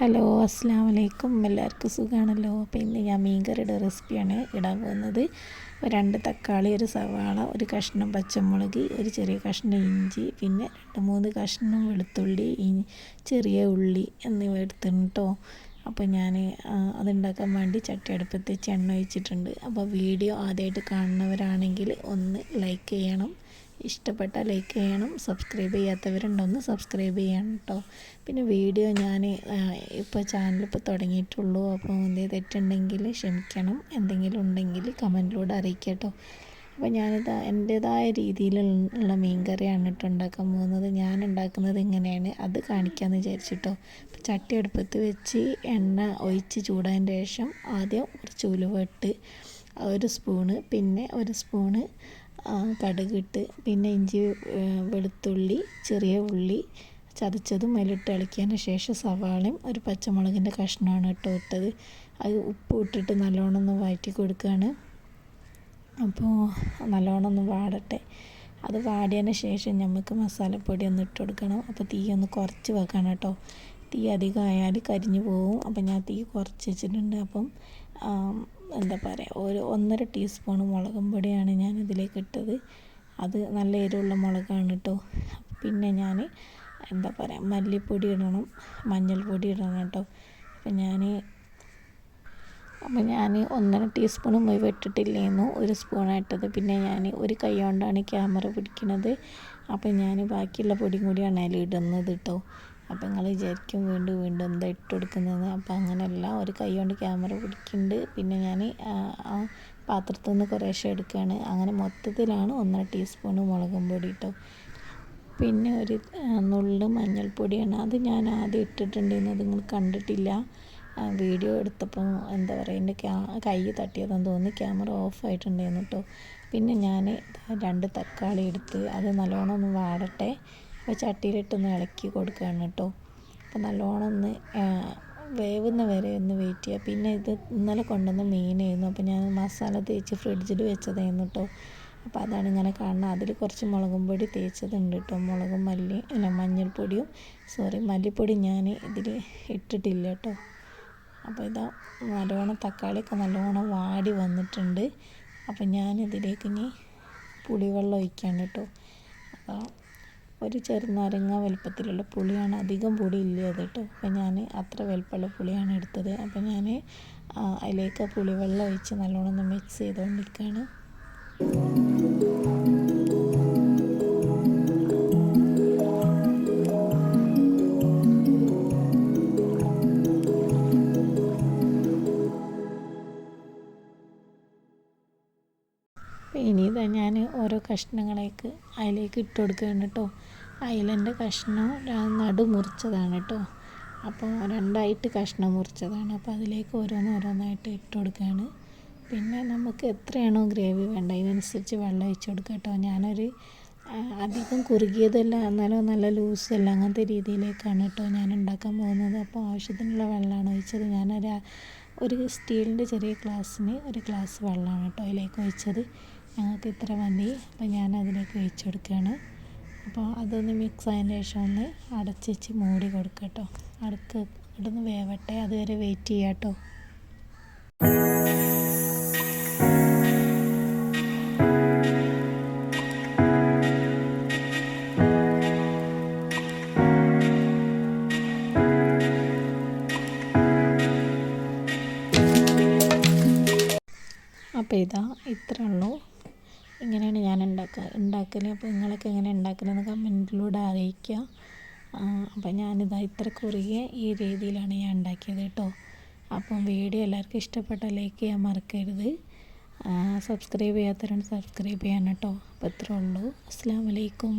Hello അസ്സാം വലൈക്കും എല്ലാവർക്കും സുഖമാണല്ലോ അപ്പോൾ ഇന്ന് ഞാൻ മീൻകറിയുടെ റെസിപ്പിയാണ് ഇടാൻ പോകുന്നത്. രണ്ട് തക്കാളി ഒരു സവാള ഒരു കഷ്ണം പച്ചമുളക് ഒരു ചെറിയ കഷ്ണം ഇഞ്ചി പിന്നെ രണ്ട് മൂന്ന് കഷ്ണം വെളുത്തുള്ളി ചെറിയ ഉള്ളി എന്നിവ എടുത്തിട്ടുണ്ട് കേട്ടോ. അപ്പോൾ ഞാൻ അതുണ്ടാക്കാൻ വേണ്ടി ചട്ടി അടുപ്പത്ത് ചെണ്ണ ഒഴിച്ചിട്ടുണ്ട്. അപ്പോൾ വീഡിയോ ആദ്യമായിട്ട് കാണുന്നവരാണെങ്കിൽ ഒന്ന് ലൈക്ക് ചെയ്യണം. ഇഷ്ടപ്പെട്ടാൽ ലൈക്ക് ചെയ്യണം. സബ്സ്ക്രൈബ് ചെയ്യാത്തവരുണ്ടൊന്ന് സബ്സ്ക്രൈബ് ചെയ്യണം കേട്ടോ പിന്നെ വീഡിയോ ഞാൻ ഇപ്പോൾ ചാനൽ ഇപ്പോൾ തുടങ്ങിയിട്ടുള്ളൂ. അപ്പോൾ എന്തെങ്കിലും തെറ്റുണ്ടെങ്കിൽ ക്ഷമിക്കണം. എന്തെങ്കിലും ഉണ്ടെങ്കിൽ കമന്റിലൂടെ അറിയിക്കുക കേട്ടോ അപ്പോൾ ഞാനിത് എന്റേതായ രീതിയിലുള്ള മീൻകറിയാണ് കേട്ടോ ഉണ്ടാക്കാൻ പോകുന്നത്. ഞാൻ ഉണ്ടാക്കുന്നത് ഇങ്ങനെയാണ്. അത് കാണിക്കാമെന്ന് വിചാരിച്ചിട്ടോ ചട്ടി അടുപ്പത്ത് വെച്ച് എണ്ണ ഒഴിച്ച് ചൂടാൻ ശേഷം ആദ്യം കുറച്ച് ഉലുവ ഇട്ട് ഒരു സ്പൂണ് പിന്നെ ഒരു സ്പൂണ് കടുകിട്ട് പിന്നെ ഇഞ്ചി വെളുത്തുള്ളി ചെറിയ ഉള്ളി ചതച്ചതും അതിലിട്ട് ഇളക്കിയതിന് ശേഷം സവാളയും ഒരു പച്ചമുളകിന്റെ കഷ്ണമാണ് കേട്ടോ ഇട്ടത്. അത് ഉപ്പ് ഇട്ടിട്ട് നല്ലോണം ഒന്ന് വഴറ്റി കൊടുക്കുകയാണ്. അപ്പോൾ നല്ലോണം ഒന്ന് വാടട്ടെ. അത് വാടിയതിന് ശേഷം നമുക്ക് മസാലപ്പൊടി ഒന്ന് ഇട്ട് കൊടുക്കണം. അപ്പോൾ തീ ഒന്ന് കുറച്ച് വെക്കണം കേട്ടോ. തീ അധികം ആയാൽ കരിഞ്ഞു പോകും അപ്പം ഞാൻ തീ കുറച്ച് വെച്ചിട്ടുണ്ട്. അപ്പം എന്താ പറയുക ഒരു ഒന്നര ടീസ്പൂൺ മുളകും പൊടിയാണ് ഞാൻ ഇതിലേക്ക് ഇട്ടത്. അത് നല്ല എരിവുള്ള മുളകാണ് കേട്ടോ പിന്നെ ഞാൻ എന്താ പറയുക മല്ലിപ്പൊടി ഇടണം മഞ്ഞൾപ്പൊടി ഇടണം കേട്ടോ അപ്പം ഞാൻ അപ്പം ഞാൻ ഒന്നര ടീസ്പൂൺ മുഴുവൻ ഇട്ടിട്ടില്ലായിരുന്നു ഒരു സ്പൂണായിട്ടത് പിന്നെ ഞാൻ ഒരു കൈ കൊണ്ടാണ് ക്യാമറ പിടിക്കുന്നത് അപ്പം ഞാൻ ബാക്കിയുള്ള പൊടിയും കൂടിയാണ് അതിൽ ഇടുന്നത് കേട്ടോ അപ്പോൾ നിങ്ങൾ വിചാരിക്കും വീണ്ടും വീണ്ടും എന്താ ഇട്ട് കൊടുക്കുന്നതെന്ന്. അപ്പോൾ അങ്ങനെയല്ല ഒരു കൈ കൊണ്ട് ക്യാമറ പിടിക്കുന്നുണ്ട് പിന്നെ ഞാൻ ആ പാത്രത്തിൽ നിന്ന് കുറേശ്ശെ എടുക്കുകയാണ് അങ്ങനെ മൊത്തത്തിലാണ് ഒന്നര ടീസ്പൂൺ മുളകും പൊടി കേട്ടോ പിന്നെ ഒരു നുള്ള് മഞ്ഞൾപ്പൊടിയാണ്. അത് ഞാൻ ആദ്യം ഇട്ടിട്ടുണ്ടെന്ന് അത് നിങ്ങൾ കണ്ടിട്ടില്ല. വീഡിയോ എടുത്തപ്പോൾ എന്താ പറയുക എന്റെ ക്യാ കൈ തട്ടിയതെന്ന് തോന്നി ക്യാമറ ഓഫ് ആയിട്ടുണ്ടായിരുന്നു കേട്ടോ പിന്നെ ഞാൻ രണ്ട് തക്കാളി എടുത്ത് അത് നല്ലോണം ഒന്ന് വാടട്ടെ. അപ്പോൾ ചട്ടിയിലിട്ടൊന്ന് ഇളക്കി കൊടുക്കുകയാണ് കേട്ടോ. അപ്പോൾ നല്ലോണം ഒന്ന് വേവുന്ന വരെ ഒന്ന് വെയിറ്റ് ചെയ്യുക. പിന്നെ ഇത് ഇന്നലെ കൊണ്ടുവന്ന മീനായിരുന്നു. അപ്പോൾ ഞാൻ മസാല തേച്ച് ഫ്രിഡ്ജിൽ വെച്ചതായിരുന്നു കേട്ടോ. അപ്പോൾ അതാണ് ഇങ്ങനെ കാണുന്നത്. അതിൽ കുറച്ച് മുളകും പൊടി തേച്ചതുണ്ട് കേട്ടോ. മുളകും മല്ലി അല്ല മഞ്ഞൾപ്പൊടിയും സോറി മല്ലിപ്പൊടി ഞാൻ ഇതിൽ ഇട്ടിട്ടില്ല കേട്ടോ. അപ്പോൾ ഇതാ നല്ലോണം തക്കാളിയൊക്കെ നല്ലോണം വാടി വന്നിട്ടുണ്ട്. അപ്പോൾ ഞാനിതിലേക്ക് ഇനി പുളിവെള്ളം ഒഴിക്കാണ് കേട്ടോ. അപ്പോൾ ഒരു ചെറുനാരങ്ങ വലുപ്പത്തിലുള്ള പുളിയാണ് അധികം പുളി ഇല്ല അത് കേട്ടോ അപ്പം ഞാൻ അത്ര വലുപ്പമുള്ള പുളിയാണ് എടുത്തത്. അപ്പം ഞാൻ അതിലേക്ക് പുളിവെള്ളം ഒഴിച്ച് നല്ലോണം ഒന്ന് മിക്സ് ചെയ്തുകൊണ്ടിരിക്കുകയാണ് ഇനി ഇതാ ഞാൻ ഓരോ കഷ്ണങ്ങളേക്ക് അതിലേക്ക് ഇട്ട് കൊടുക്കുകയാണ് കേട്ടോ അയിലന്റെ കഷ്ണം നടു മുറിച്ചതാണ് കേട്ടോ അപ്പോൾ രണ്ടായിട്ട് കഷ്ണം മുറിച്ചതാണ്. അപ്പോൾ അതിലേക്ക് ഓരോന്ന് ഓരോന്നായിട്ട് ഇട്ട് കൊടുക്കുകയാണ്. പിന്നെ നമുക്ക് എത്രയാണോ ഗ്രേവി വേണ്ട? അതിനനുസരിച്ച് വെള്ളം ഒഴിച്ച് കൊടുക്കുക കേട്ടോ ഞാനൊരു അധികം കുറുകിയതല്ല എന്നാലും നല്ല ലൂസല്ല അങ്ങനത്തെ രീതിയിലേക്കാണ് കേട്ടോ ഞാൻ ഉണ്ടാക്കാൻ പോകുന്നത്. അപ്പോൾ ആവശ്യത്തിനുള്ള വെള്ളമാണ് ഒഴിച്ചത്. ഞാനൊരു ഒരു സ്റ്റീലിന്റെ ചെറിയ ഗ്ലാസ്സിന് ഒരു ഗ്ലാസ് വെള്ളമാണ് കേട്ടോ അതിലേക്ക് ഒഴിച്ചത്. ഞങ്ങൾക്ക് ഇത്ര മതി. അപ്പോൾ ഞാൻ അതിലേക്ക് ഒഴിച്ചു കൊടുക്കുകയാണ് അപ്പോൾ അതൊന്ന് മിക്സ് ആയതിന് ശേഷം ഒന്ന് അടച്ച് വെച്ച് മൂടി കൊടുക്കുക കേട്ടോ. അടക്ക് ഇവിടുന്ന് വേവട്ടെ. അതുവരെ വെയിറ്റ് ചെയ്യാം കേട്ടോ. അപ്പോൾ ഇതാ ഇത്രേ ഉള്ളൂ. ഇങ്ങനെയാണ് ഞാൻ ഉണ്ടാക്കുക ഉണ്ടാക്കൽ അപ്പോൾ നിങ്ങളൊക്കെ എങ്ങനെ ഉണ്ടാക്കലെന്ന് കമന്റിലൂടെ അറിയിക്കുക അപ്പോൾ ഞാനിതാ ഇത്ര കുറുകിയ ഈ രീതിയിലാണ് ഞാൻ ഉണ്ടാക്കിയത് കേട്ടോ. അപ്പം വീഡിയോ എല്ലാവർക്കും ഇഷ്ടപ്പെട്ട ലൈക്ക് ചെയ്യാൻ മറക്കരുത്. സബ്സ്ക്രൈബ് ചെയ്യാത്തവരാണ് സബ്സ്ക്രൈബ് ചെയ്യാൻ കേട്ടോ. അപ്പോൾ ഇത്രേ ഉള്ളൂ. അസ്സാം വലൈക്കും